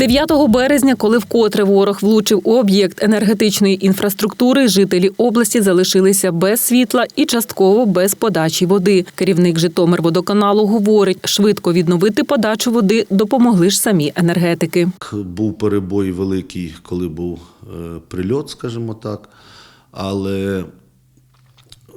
9 березня, коли вкотре ворог влучив у об'єкт енергетичної інфраструктури, жителі області залишилися без світла і частково без подачі води. Керівник Житомирводоканалу говорить, швидко відновити подачу води допомогли ж самі енергетики. Був перебой великий, коли був е, прильот, скажімо так. Але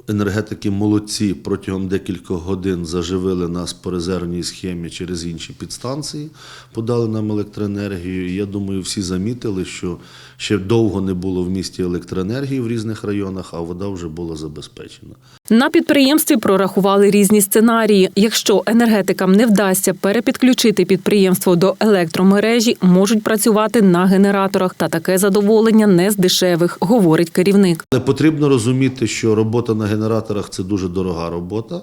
енергетики молодці протягом декількох годин заживили нас по резервній схемі через інші підстанції, подали нам електроенергію. І я думаю, всі замітили, що ще довго не було в місті електроенергії в різних районах, а вода вже була забезпечена. На підприємстві прорахували різні сценарії. Якщо енергетикам не вдасться перепідключити підприємство до електромережі, можуть працювати на генераторах. Та таке задоволення не з дешевих, говорить керівник. Але потрібно розуміти, що робота на генераторах це дуже дорога робота.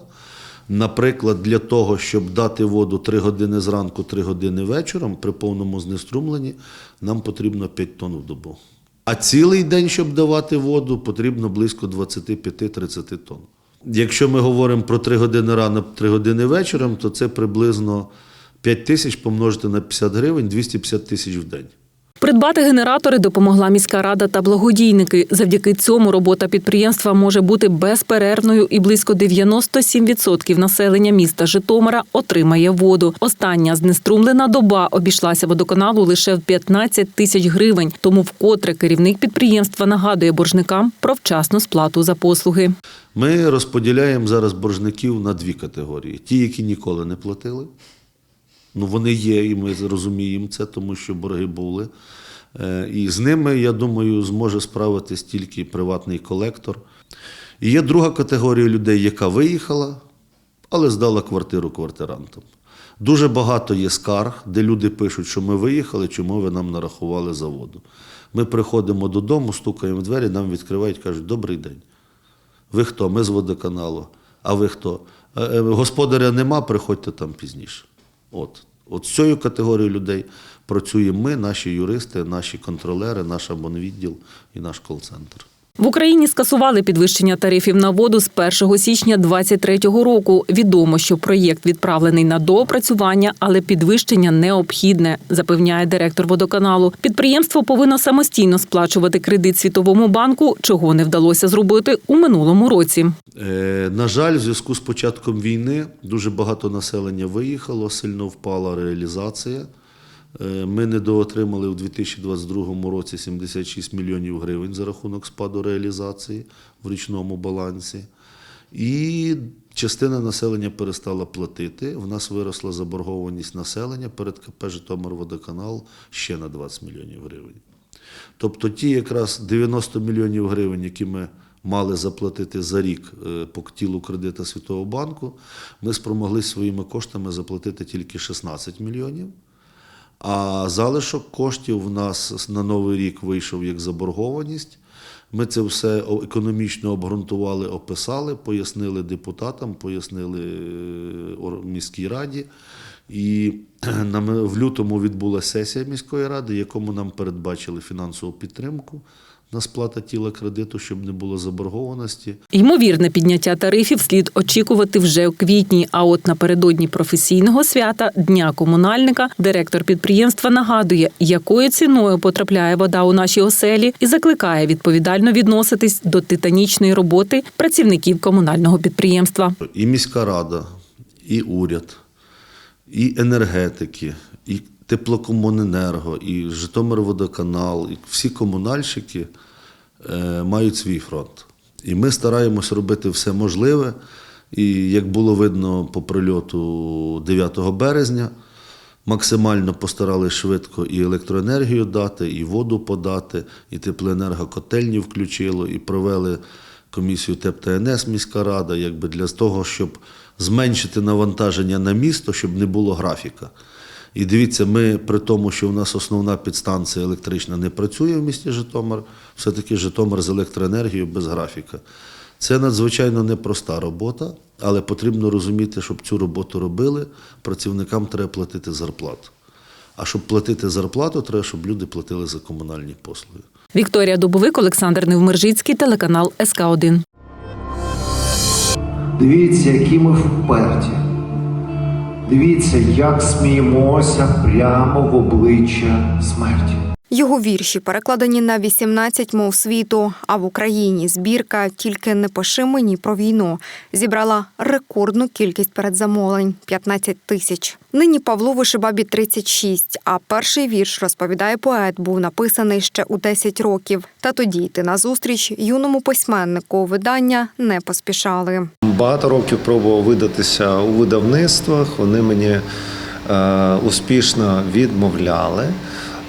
Наприклад, для того, щоб дати воду 3 години зранку, 3 години вечором при повному знеструмленні, нам потрібно 5 тонн в добу. А цілий день, щоб давати воду, потрібно близько 25-30 тонн. Якщо ми говоримо про 3 години рано, 3 години вечором, то це приблизно 5 тисяч помножити на 50 гривень, 250 тисяч в день. Придбати генератори допомогла міська рада та благодійники. Завдяки цьому робота підприємства може бути безперервною, і близько 97% населення міста Житомира отримає воду. Остання знеструмлена доба обійшлася водоканалу лише в 15 тисяч гривень. Тому вкотре керівник підприємства нагадує боржникам про вчасну сплату за послуги. Ми розподіляємо зараз боржників на дві категорії: ті, які ніколи не платили. Ну, вони є, і ми розуміємо це, тому що борги були. Е, І з ними, я думаю, зможе справитись тільки приватний колектор. І є друга категорія людей, яка виїхала, але здала квартиру квартирантам. Дуже багато є скарг, де люди пишуть, що ми виїхали, чому ви нам нарахували за воду. Ми приходимо додому, стукаємо в двері, нам відкривають, кажуть, добрий день. Ви хто? Ми з водоканалу. А ви хто? «Е, е, Господаря нема, приходьте там пізніше. От. От з цією категорією людей працюємо ми, наші юристи, наші контролери, наш абонвідділ і наш кол-центр. В Україні скасували підвищення тарифів на воду з 1 січня 2023 року. Відомо, що проєкт відправлений на доопрацювання, але підвищення необхідне, запевняє директор водоканалу. Підприємство повинно самостійно сплачувати кредит Світовому банку, чого не вдалося зробити у минулому році. Е, на жаль, в зв'язку з початком війни дуже багато населення виїхало, сильно впала реалізація. Е, Ми недоотримали в 2022 році 76 мільйонів гривень за рахунок спаду реалізації в річному балансі. І частина населення перестала платити. В нас виросла заборгованість населення перед КП Житомирводоканал ще на 20 мільйонів гривень. Тобто ті якраз 90 мільйонів гривень, які ми мали заплатити за рік е, по тілу кредита Світового банку, ми спромогли своїми коштами заплатити тільки 16 мільйонів. А залишок коштів в нас на новий рік вийшов як заборгованість. Ми це все економічно обґрунтували, описали, пояснили депутатам, пояснили е, міській раді. І в лютому відбулася сесія міської ради, якому нам передбачили фінансову підтримку на сплата тіла кредиту, щоб не було заборгованості. Ймовірне підняття тарифів слід очікувати вже у квітні. А от напередодні професійного свята Дня комунальника директор підприємства нагадує, якою ціною потрапляє вода у наші оселі, і закликає відповідально відноситись до титанічної роботи працівників комунального підприємства. І міська рада, і уряд, і енергетики, і теплокомуненерго, і Житомирводоканал, і всі комунальщики е, мають свій фронт. І ми стараємось робити все можливе. І як було видно по прильоту 9 березня, максимально постарались швидко і електроенергію дати, і воду подати, і теплоенергокотельні включило, і провели комісію ТЕП та НС міська рада, якби для того, щоб зменшити навантаження на місто, щоб не було графіка. І дивіться, ми при тому, що у нас основна підстанція електрична не працює в місті Житомир, все-таки Житомир з електроенергією без графіка. Це надзвичайно непроста робота, але потрібно розуміти, щоб цю роботу робили, працівникам треба платити зарплату. А щоб платити зарплату, треба, щоб люди платили за комунальні послуги. Вікторія Дубовик, Олександр Невмержицький, телеканал СК 1 Дивіться, які ми вперті. Дивіться, як сміємося прямо в обличчя смерті. Його вірші перекладені на 18 мов світу. А в Україні збірка тільки не пиши мені про війну зібрала рекордну кількість передзамовлень 15 тисяч. Нині Павлу Вишибабі 36, а перший вірш розповідає поет, був написаний ще у 10 років. Та тоді йти на зустріч юному письменнику видання не поспішали. Багато років пробував видатися у видавництвах. Вони мені е, успішно відмовляли.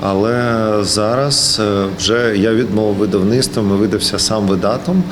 Але зараз е, вже я відмовив видавництвом і видався сам видатом,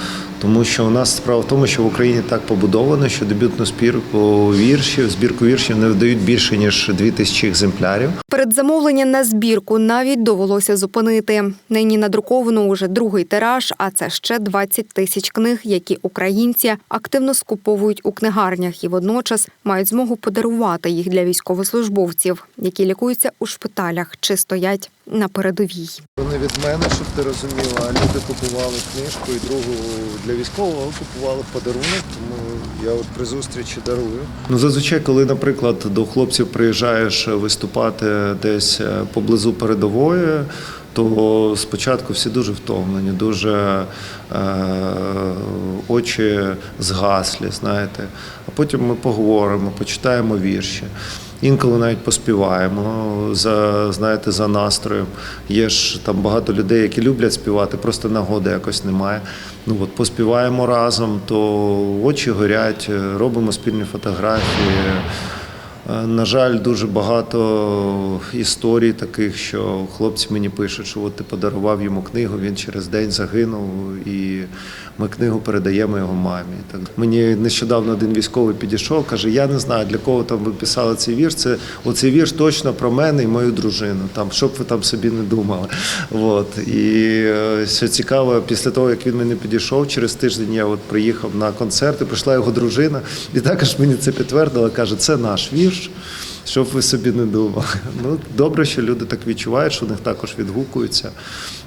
тому що у нас справа в тому, що в Україні так побудовано, що дебютну збірку віршів, збірку віршів не видають більше ніж 2000 екземплярів. Передзамовлення на збірку навіть довелося зупинити. Нині надруковано уже другий тираж, а це ще 20 тисяч книг, які українці активно скуповують у книгарнях і водночас мають змогу подарувати їх для військовослужбовців, які лікуються у шпиталях чи стоять на передовій. Вони від мене, щоб ти розуміла, люди купували книжку і другу для військового купували подарунок, тому я от при зустрічі дарую. Ну зазвичай, коли, наприклад, до хлопців приїжджаєш виступати десь е, поблизу передової. То спочатку всі дуже втомлені, дуже е, очі згаслі, знаєте. А потім ми поговоримо, почитаємо вірші. Інколи навіть поспіваємо за знаєте, за настроєм. Є ж там багато людей, які люблять співати, просто нагоди якось немає. Ну от поспіваємо разом, то очі горять, робимо спільні фотографії. Е, На жаль, дуже багато історій таких, що хлопці мені пишуть, що от ти подарував йому книгу, він через день загинув, і ми книгу передаємо його мамі. Так мені нещодавно один військовий підійшов, каже: Я не знаю, для кого там ви писали цей вірш. Це оцей вірш точно про мене і мою дружину. Там щоб ви там собі не думали. От і е, що цікаво, після того як він мені підійшов, через тиждень я от приїхав на концерт, і прийшла його дружина, і також мені це підтвердила. каже, це наш вірш. Щоб ви собі не думали. Ну добре, що люди так відчувають, що в них також відгукуються,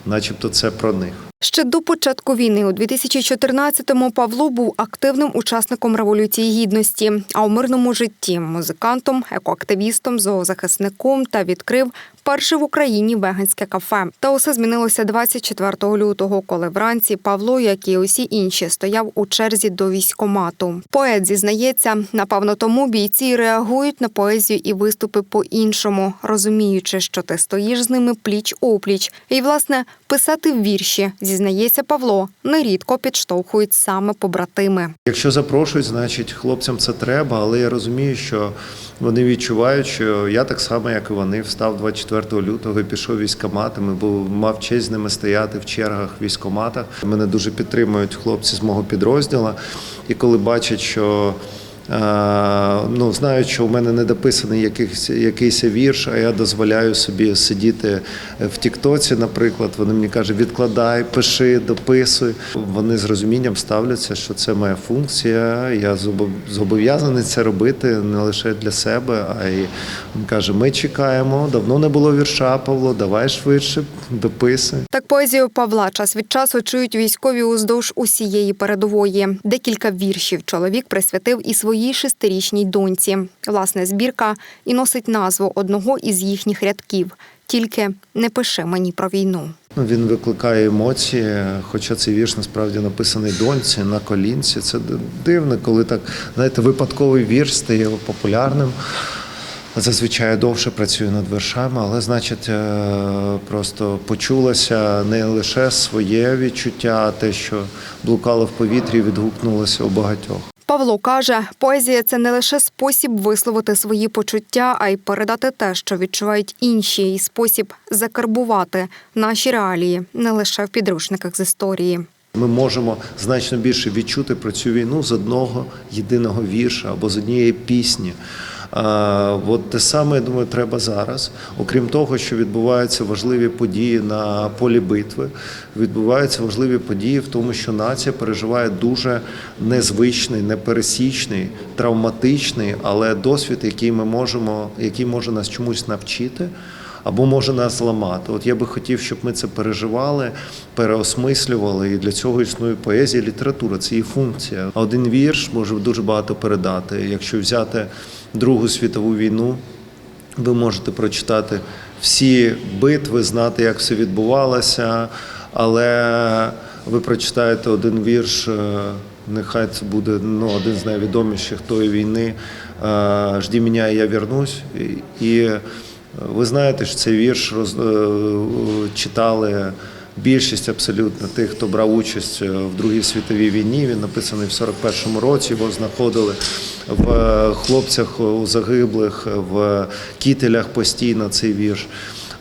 начебто це про них. Ще до початку війни у 2014-му Павло був активним учасником революції гідності, а у мирному житті музикантом, екоактивістом, зоозахисником та відкрив перше в Україні веганське кафе. Та усе змінилося 24 лютого, коли вранці Павло, як і усі інші, стояв у черзі до військомату. Поет зізнається, напевно, тому бійці реагують на поезію і виступи по-іншому, розуміючи, що ти стоїш з ними пліч опліч. І, власне, писати вірші, зізнається Павло, нерідко підштовхують саме побратими. Якщо запрошують, значить хлопцям це треба, але я розумію, що вони відчувають, що я так само, як і вони, встав 24 лютого і пішов військоматами, бо мав честь з ними стояти в чергах в військоматах. Мене дуже підтримують хлопці з мого підрозділу. І коли бачать, що ну, знають, що у мене не дописаний якийсь, якийсь вірш, а я дозволяю собі сидіти в Тіктоці, наприклад. Вони мені кажуть, відкладай, пиши, дописуй. Вони з розумінням ставляться, що це моя функція. Я зобов'язаний це робити не лише для себе, а й каже: ми чекаємо, давно не було вірша, Павло, давай швидше, дописуй. Так поезію Павла час від часу чують військові уздовж усієї передової. Декілька віршів чоловік присвятив і своїй шестирічній доньці. Власне, збірка і носить назву одного із їхніх рядків. Тільки не пиши мені про війну. Ну, Він викликає емоції, хоча цей вірш насправді написаний доньці на колінці. Це дивно, коли так, знаєте, випадковий вірш стає популярним. Зазвичай довше працюю над вершами, але, значить, е, просто почулося не лише своє відчуття, а те, що блукало в повітрі, відгукнулося у багатьох. Павло каже, поезія це не лише спосіб висловити свої почуття, а й передати те, що відчувають інші, і спосіб закарбувати наші реалії не лише в підручниках з історії. Ми можемо значно більше відчути про цю війну з одного єдиного вірша або з однієї пісні. От те саме, я думаю, треба зараз. Окрім того, що відбуваються важливі події на полі битви, відбуваються важливі події в тому, що нація переживає дуже незвичний, непересічний, травматичний, але досвід, який ми можемо, який може нас чомусь навчити. або може нас зламати. От я би хотів, щоб ми це переживали, переосмислювали, і для цього існує поезія, література, це її функція. Один вірш може дуже багато передати. Якщо взяти Другу світову війну, ви можете прочитати всі битви, знати, як все відбувалося, але ви прочитаєте один вірш, е, нехай це буде ну, один з найвідоміших тої війни. е, Жді мене, я вернусь. І, ви знаєте, що цей вірш роз, е, читали. Більшість абсолютно тих, хто брав участь е, в Другій світовій війні, він написаний в 41-му році. Його знаходили в е, хлопцях у загиблих, в кітелях постійно цей вірш.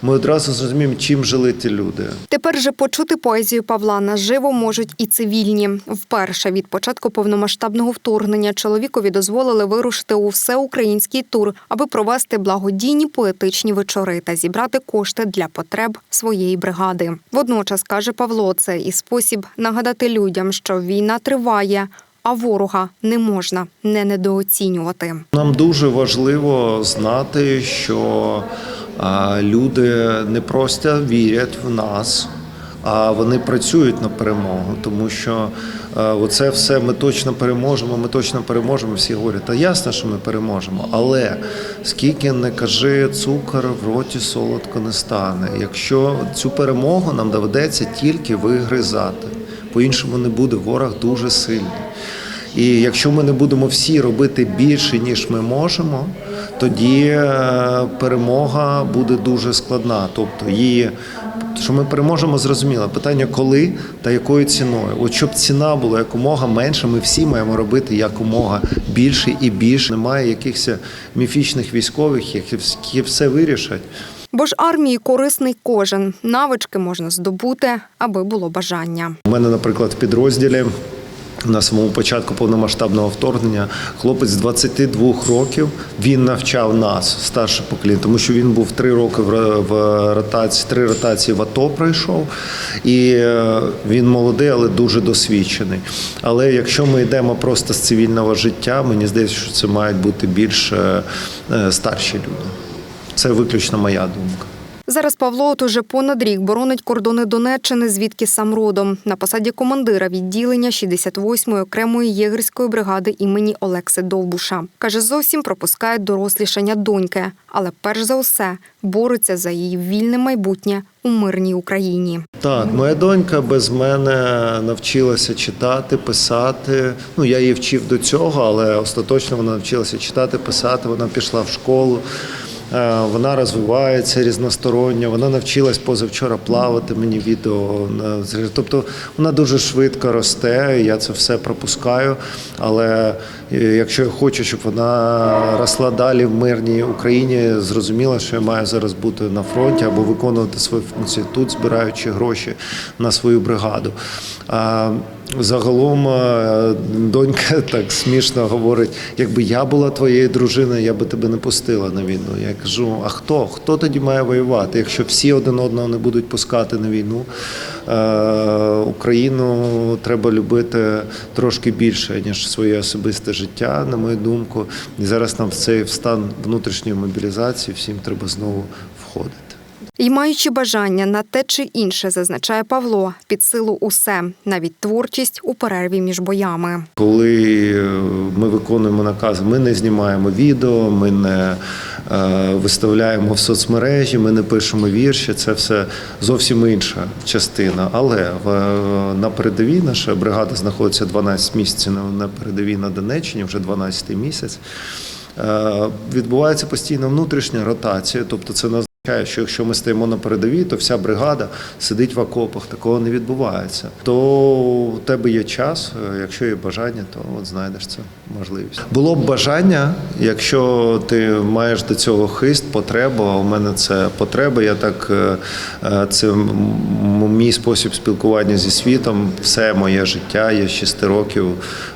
Ми одразу зрозуміємо, чим жили ті люди. Тепер же почути поезію Павла наживо можуть і цивільні. Вперше від початку повномасштабного вторгнення чоловікові дозволили вирушити у всеукраїнський тур, аби провести благодійні поетичні вечори та зібрати кошти для потреб своєї бригади. Водночас каже Павло, це і спосіб нагадати людям, що війна триває, а ворога не можна не недооцінювати. Нам дуже важливо знати, що люди не просто вірять в нас, а вони працюють на перемогу, тому що а, оце все ми точно переможемо. Ми точно переможемо. Всі говорять, та ясно, що ми переможемо. Але скільки не кажи, цукор в роті солодко не стане. Якщо цю перемогу нам доведеться тільки вигризати, по-іншому не буде. Ворог дуже сильний. І якщо ми не будемо всі робити більше, ніж ми можемо, тоді е, перемога буде дуже складна. Тобто її, що ми переможемо, зрозуміло. Питання коли та якою ціною. От щоб ціна була якомога менша, ми всі маємо робити якомога більше і більше. Немає якихось міфічних військових, які все вирішать. Бо ж армії корисний кожен. Навички можна здобути, аби було бажання. У мене, наприклад, в підрозділі на самому початку повномасштабного вторгнення хлопець 22 років він навчав нас, старше покоління, тому що він був три роки в ротації, три ротації в АТО пройшов, і е, він молодий, але дуже досвідчений. Але якщо ми йдемо просто з цивільного життя, мені здається, що це мають бути більш е, старші люди. Це виключно моя думка. Зараз Павло от уже понад рік боронить кордони Донеччини, звідки сам родом. На посаді командира відділення 68-ї окремої єгерської бригади імені Олекси Довбуша. Каже, зовсім пропускає дорослішання доньки, але перш за все бореться за її вільне майбутнє у мирній Україні. Так, моя донька без мене навчилася читати, писати. Ну, я її вчив до цього, але остаточно вона навчилася читати, писати. Вона пішла в школу. Е, Вона розвивається різносторонньо. Вона навчилась позавчора плавати. Мені відео тобто вона дуже швидко росте. Я це все пропускаю. Але е, якщо я хочу, щоб вона росла далі в мирній Україні, зрозуміло, що я маю зараз бути на фронті або виконувати свої функції тут, збираючи гроші на свою бригаду. Загалом е, донька так смішно говорить: якби я була твоєю дружиною, я би тебе не пустила на війну. Я кажу: а хто? Хто тоді має воювати? Якщо всі один одного не будуть пускати на війну, е, Україну треба любити трошки більше, ніж своє особисте життя, на мою думку. І зараз нам в цей стан внутрішньої мобілізації всім треба знову входити. І маючи бажання на те чи інше, зазначає Павло, під силу усе, навіть творчість у перерві між боями. Коли е, ми виконуємо накази, ми не знімаємо відео, ми не е, виставляємо в соцмережі, ми не пишемо вірші. Це все зовсім інша частина. Але на передовій наша бригада знаходиться 12 місяців на, на передовій на Донеччині, вже 12 місяць. Е, відбувається постійна внутрішня ротація, тобто це означає, що якщо ми стоїмо на передовій, то вся бригада сидить в окопах. Такого не відбувається. То у тебе є час, е, якщо є бажання, то от знайдеш це можливість. Було б бажання, якщо ти маєш до цього хист, потребу. А у мене це потреба. Я так е, е, це м- мій спосіб спілкування зі світом. Все моє життя. Я з 6 років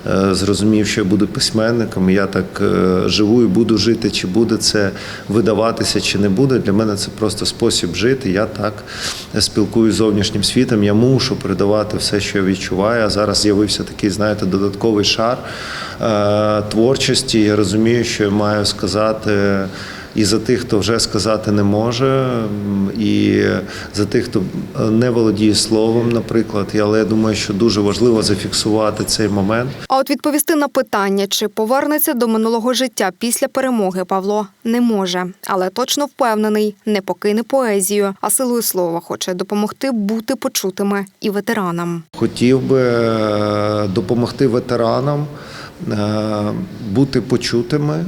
е, зрозумів, що я буду письменником. Я так е, живу і буду жити. Чи буде це видаватися, чи не буде. Для мене це просто спосіб жити. Я так спілкуюсь з зовнішнім світом. Я мушу передавати все, що я відчуваю. А зараз з'явився такий, знаєте, додатковий шар е, творчості. Я розумію, що я маю сказати. І за тих, хто вже сказати не може, і за тих, хто е, не володіє словом, наприклад. Але я думаю, що дуже важливо зафіксувати цей момент. А от відповісти на питання, чи повернеться до минулого життя після перемоги, Павло не може, але точно впевнений, не покине поезію, а силою слова хоче допомогти бути почутими і ветеранам. Хотів би е, допомогти ветеранам е, бути почутими.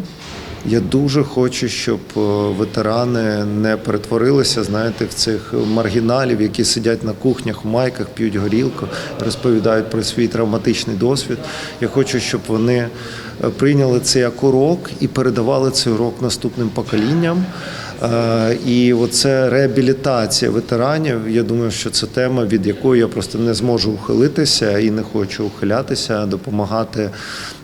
Я дуже хочу, щоб е, ветерани не перетворилися, знаєте, в цих маргіналів, які сидять на кухнях в майках, п'ють горілку, розповідають про свій травматичний досвід. Я хочу, щоб вони е, прийняли це як урок і передавали цей урок наступним поколінням. Е, І оце реабілітація ветеранів. Я думаю, що це тема, від якої я просто не зможу ухилитися і не хочу ухилятися, допомагати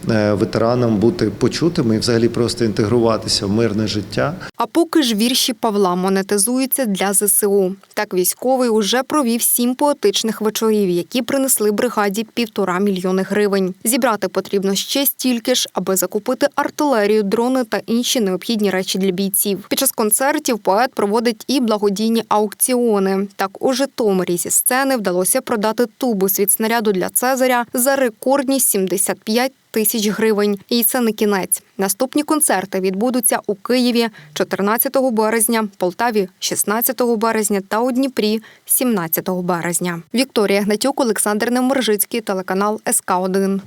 ветеранам бути почутими і взагалі просто інтегруватися в мирне життя. А поки ж вірші Павла монетизуються для ЗСУ. Так військовий уже провів сім поетичних вечорів, які принесли бригаді півтора мільйони гривень. Зібрати потрібно ще стільки ж, аби закупити артилерію, дрони та інші необхідні речі для бійців. Під час концертів поет проводить і благодійні аукціони. Так у Житомирі зі сцени вдалося продати тубус від снаряду для Цезаря за рекордні 75 тисяч гривень. І це не кінець. Наступні концерти відбудуться у Києві 14 березня, Полтаві 16 березня та у Дніпрі 17 березня. Вікторія Гнатюк, Олександр Неморжицький, телеканал СК 1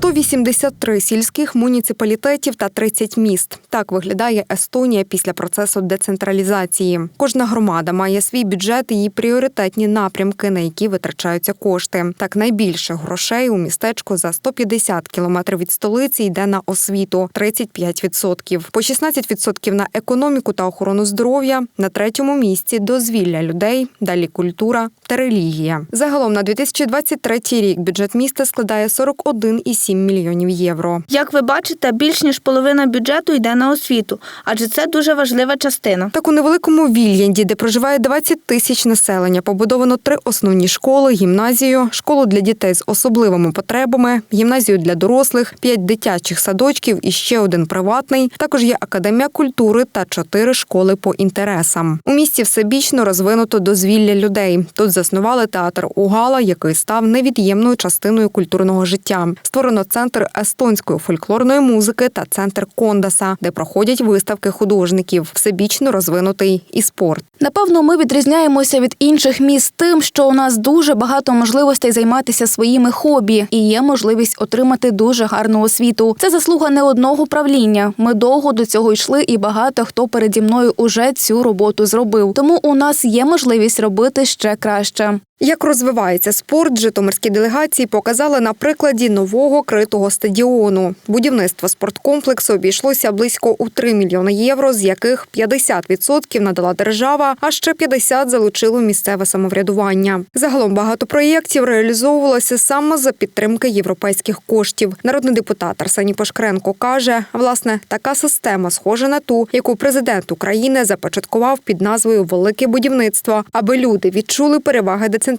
183 сільських муніципалітетів та 30 міст. Так виглядає Естонія після процесу децентралізації. Кожна громада має свій бюджет і пріоритетні напрямки, на які витрачаються кошти. Так найбільше грошей у містечку за 150 кілометрів від столиці йде на освіту 35%. По 16% на економіку та охорону здоров'я. На третьому місці дозвілля людей, далі культура та релігія. Загалом на 2023 рік бюджет міста складає 41,7 мільйонів євро. Як ви бачите, більш ніж половина бюджету йде на освіту, адже це дуже важлива частина. Так у невеликому Вільянді, де проживає 20 тисяч населення, побудовано три основні школи: гімназію, школу для дітей з особливими потребами, гімназію для дорослих, п'ять дитячих садочків і ще один приватний. Також є академія культури та чотири школи по інтересам. У місті всебічно розвинуто дозвілля людей. Тут заснували театр Угала, який став невід'ємною частиною культурного життя. Створено центр естонської фольклорної музики та центр Кондаса, де проходять виставки художників. Всебічно розвинутий і спорт. Напевно, ми відрізняємося від інших міст тим, що у нас дуже багато можливостей займатися своїми хобі і є можливість отримати дуже гарну освіту. Це заслуга не одного правління. Ми довго до цього йшли, і багато хто переді мною уже цю роботу зробив. Тому у нас є можливість робити ще краще. Як розвивається спорт, житомирські делегації показали на прикладі нового критого стадіону. Будівництво спорткомплексу обійшлося близько у 3 мільйони євро, з яких 50% надала держава, а ще 50% залучило місцеве самоврядування. Загалом багато проєктів реалізовувалося саме за підтримки європейських коштів. Народний депутат Арсеній Пашкренко каже, власне, така система схожа на ту, яку президент України започаткував під назвою Велике будівництво, аби люди відчули переваги децентралізації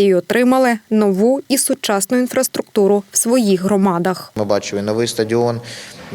і отримали нову і сучасну інфраструктуру в своїх громадах. Ми бачили новий стадіон,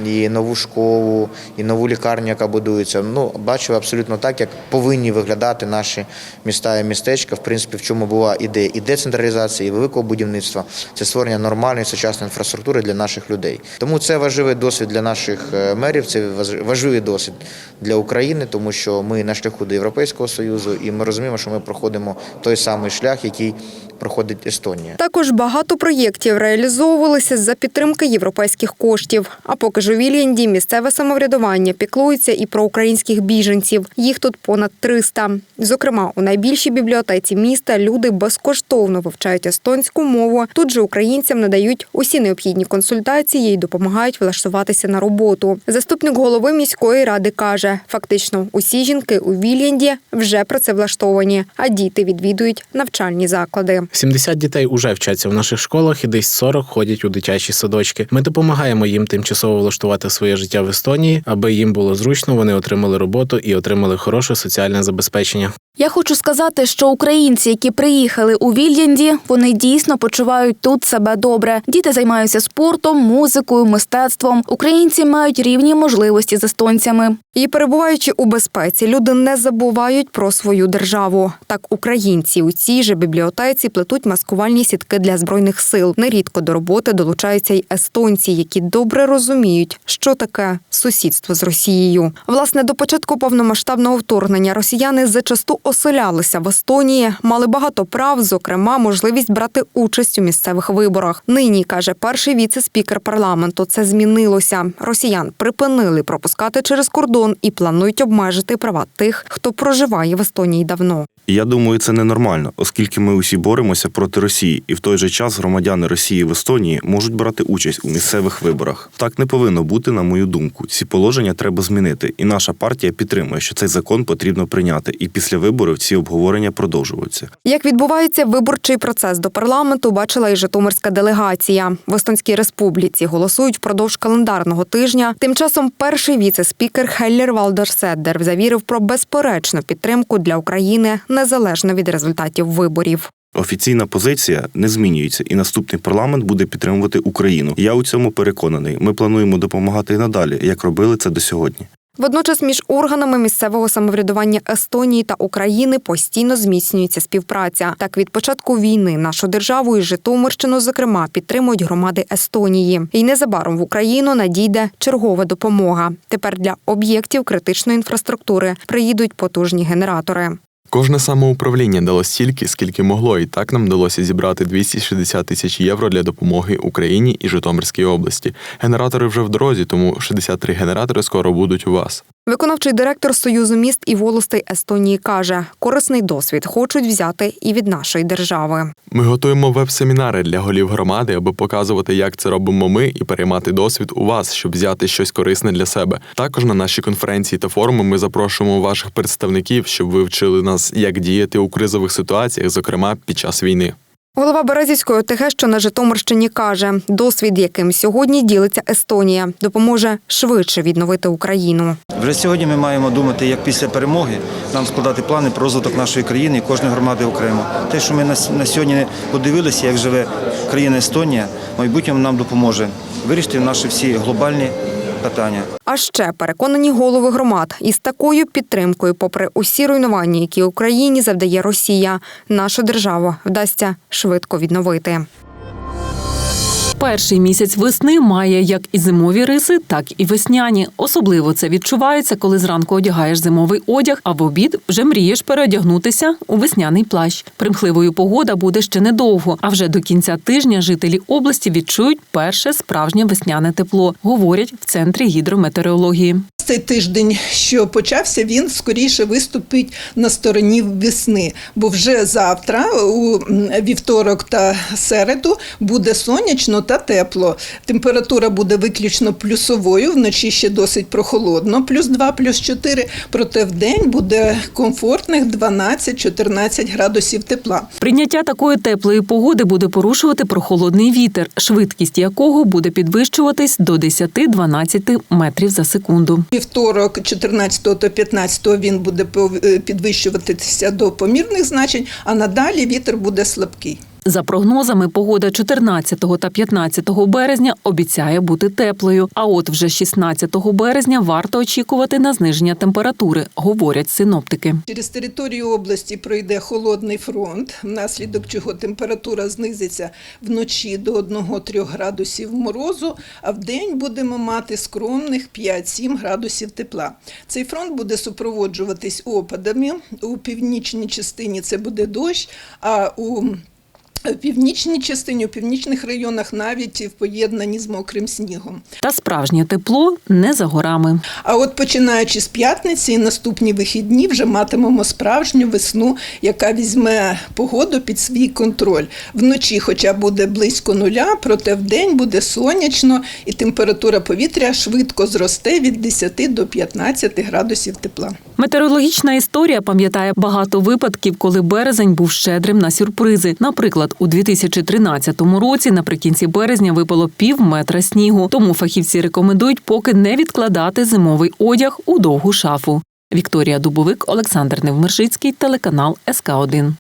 і нову школу, і нову лікарню, яка будується. Ну, бачили абсолютно так, як повинні виглядати наші міста і містечка. В принципі, в чому була ідея і децентралізації, і великого будівництва. Це створення нормальної сучасної інфраструктури для наших людей. Тому це важливий досвід для наших е, мерів, це важ- важливий досвід для України, тому що ми на шляху до Європейського Союзу, і ми розуміємо, що ми проходимо той самий шлях, який проходить Естонія. Також багато проєктів реалізовувалися за підтримки європейських коштів. А поки Вільянді місцеве самоврядування піклується і про українських біженців. Їх тут понад 300. Зокрема, у найбільшій бібліотеці міста люди безкоштовно вивчають естонську мову. Тут же українцям надають усі необхідні консультації і допомагають влаштуватися на роботу. Заступник голови міської ради каже: фактично, усі жінки у Вільянді вже працевлаштовані, а діти відвідують навчальні заклади. 70 дітей уже вчаться в наших школах і десь 40 ходять у дитячі садочки. Ми допомагаємо їм тимчасово влаштувати влаштувати своє життя в Естонії, аби їм було зручно, вони отримали роботу і отримали хороше соціальне забезпечення. Я хочу сказати, що українці, які приїхали у Вільянді, вони дійсно почувають тут себе добре. Діти займаються спортом, музикою, мистецтвом. Українці мають рівні можливості з естонцями. І перебуваючи у безпеці, люди не забувають про свою державу. Так, українці у цій же бібліотеці плетуть маскувальні сітки для збройних сил. Нерідко до роботи долучаються й естонці, які добре розуміють, що таке сусідство з Росією. Власне, до початку повномасштабного вторгнення росіяни зачасту оселялися в Естонії, мали багато прав, зокрема, можливість брати участь у місцевих виборах. Нині каже перший віце-спікер парламенту. Це змінилося. Росіян припинили пропускати через кордон і планують обмежити права тих, хто проживає в Естонії давно. Я думаю, це ненормально, оскільки ми усі боремося проти Росії, і в той же час громадяни Росії в Естонії можуть брати участь у місцевих виборах. Так не повинно бути, на мою думку. Ці положення треба змінити, і наша партія підтримує, що цей закон потрібно прийняти. І після виборів ці обговорення продовжуються. Як відбувається виборчий процес до парламенту, бачила і Житомирська делегація. В Естонській республіці голосують впродовж календарного тижня. Тим часом перший віце-спікер Хеллер Валдерседдер завірив про безперечну підтримку для України незалежно від результатів виборів. Офіційна позиція не змінюється, і наступний парламент буде підтримувати Україну. Я у цьому переконаний. Ми плануємо допомагати і надалі, як робили це до сьогодні. Водночас між органами місцевого самоврядування Естонії та України постійно зміцнюється співпраця. Так від початку війни нашу державу і Житомирщину, зокрема, підтримують громади Естонії. І незабаром в Україну надійде чергова допомога. Тепер для об'єктів критичної інфраструктури приїдуть потужні генератори. Кожне самоуправління дало стільки, скільки могло, і так нам вдалося зібрати 260 тисяч євро для допомоги Україні і Житомирській області. Генератори вже в дорозі, тому 63 генератори скоро будуть у вас. Виконавчий директор Союзу міст і волостей Естонії каже, корисний досвід хочуть взяти і від нашої держави. Ми готуємо веб-семінари для голів громади, аби показувати, як це робимо ми, і переймати досвід у вас, щоб взяти щось корисне для себе. Також на наші конференції та форуми ми запрошуємо ваших представників, щоб ви вчили нас, як діяти у кризових ситуаціях, зокрема під час війни. Голова Березівської ОТГ, що на Житомирщині, каже, досвід, яким сьогодні ділиться Естонія, допоможе швидше відновити Україну. Вже сьогодні ми маємо думати, як після перемоги нам складати плани про розвиток нашої країни і кожної громади окремо. Те, що ми на на сьогодні подивилися, як живе країна Естонія, в майбутньому нам допоможе вирішити наші всі глобальні питання. А ще переконані голови громад із такою підтримкою, попри усі руйнування, які Україні завдає Росія, нашу державу вдасться швидко відновити. Перший місяць весни має як і зимові риси, так і весняні. Особливо це відчувається, коли зранку одягаєш зимовий одяг, а в обід вже мрієш переодягнутися у весняний плащ. Примхливою погода буде ще недовго, а вже до кінця тижня жителі області відчують перше справжнє весняне тепло, говорять в центрі гідрометеорології. Цей тиждень, що почався, він скоріше виступить на стороні весни, бо вже завтра, у вівторок та середу, буде сонячно та тепло. Температура буде виключно плюсовою, вночі ще досить прохолодно, плюс 2, плюс 4, проте в день буде комфортних 12-14 градусів тепла. Прийняття такої теплої погоди буде порушувати прохолодний вітер, швидкість якого буде підвищуватись до 10-12 метрів за секунду. Вівторок, 14 та 15 він буде е, підвищуватися до помірних значень, а надалі вітер буде слабкий. За прогнозами, погода 14 та 15 березня обіцяє бути теплою. А от вже 16 березня варто очікувати на зниження температури, говорять синоптики. Через територію області пройде холодний фронт, внаслідок чого температура знизиться вночі до 1-3 градусів морозу, а в день будемо мати скромних 5-7 градусів тепла. Цей фронт буде супроводжуватись опадами. У північній частині це буде дощ, а у в північній частині, у північних районах навіть в поєднанні з мокрим снігом. Та справжнє тепло не за горами. А от починаючи з п'ятниці і наступні вихідні вже матимемо справжню весну, яка візьме погоду під свій контроль. Вночі, хоча буде близько нуля, проте вдень буде сонячно і температура повітря швидко зросте від 10 до 15 градусів тепла. Метеорологічна історія пам'ятає багато випадків, коли березень був щедрим на сюрпризи. Наприклад, у 2013 році наприкінці березня випало пів метра снігу. Тому фахівці рекомендують поки не відкладати зимовий одяг у довгу шафу. Вікторія Дубовик, Олександр Невмершицький, телеканал СК 1